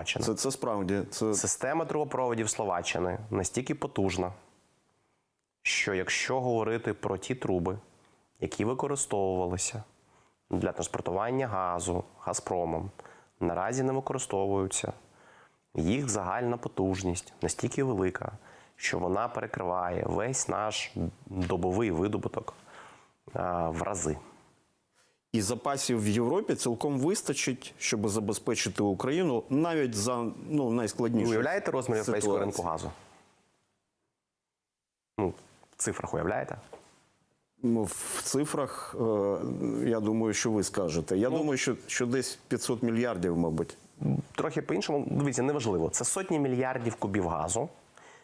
Словаччини. Це, це справді. Це... Система трубопроводів Словаччини настільки потужна, що якщо говорити про ті труби, які використовувалися для транспортування газу Газпромом, наразі не використовуються. Їх загальна потужність настільки велика, що вона перекриває весь наш добовий видобуток в рази. І запасів в Європі цілком вистачить, щоб забезпечити Україну навіть за ну, найскладнішу. Уявляєте розмір європейського ринку газу? Ну, в цифрах уявляєте? Ну, В цифрах, е, я думаю, що ви скажете. Ну, Я думаю, що, що десь 500 мільярдів, мабуть. Трохи по-іншому, дивіться, неважливо. Це сотні мільярдів кубів газу.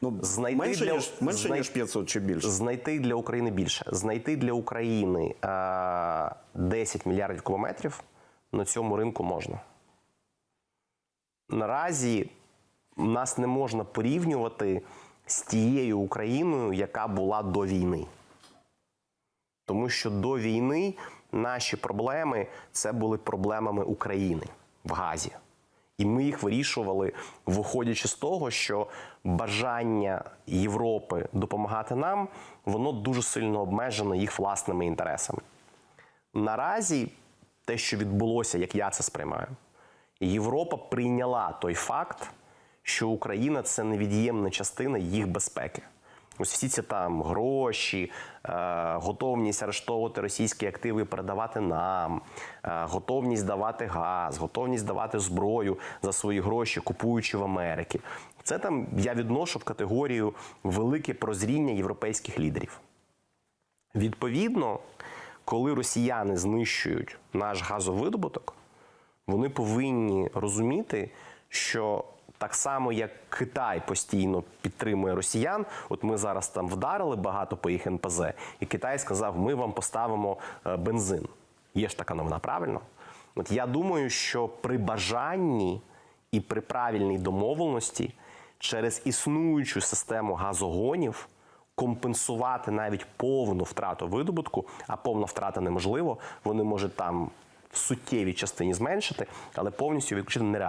Ну, Знайти менше, для- ніж, менше знай- ніж 500 чи більше. Знайти для України більше. Знайти для України е, 10 мільярдів кубометрів на цьому ринку можна. Наразі нас не можна порівнювати з тією Україною, яка була до війни. Тому що до війни наші проблеми це були проблемами України в газі. І ми їх вирішували, виходячи з того, що бажання Європи допомагати нам, воно дуже сильно обмежено їх власними інтересами. Наразі те, що відбулося, як я це сприймаю, Європа прийняла той факт, що Україна це невід'ємна частина їх безпеки. Ось всі ці там гроші, е, готовність арештовувати російські активи і передавати нам, е, готовність давати газ, готовність давати зброю за свої гроші, купуючи в Америці. Це там я відношу в категорію велике прозріння європейських лідерів. Відповідно, коли росіяни знищують наш газовидобуток, вони повинні розуміти, що так само, як Китай постійно підтримує росіян, от ми зараз там вдарили багато по їх НПЗ, і Китай сказав: ми вам поставимо е, бензин. Є ж така новина, правильно? От я думаю, що при бажанні і при правильній домовленості через існуючу систему газогонів компенсувати навіть повну втрату видобутку, а повна втрата неможливо, вони можуть там в суттєвій частині зменшити, але повністю відключити нереально.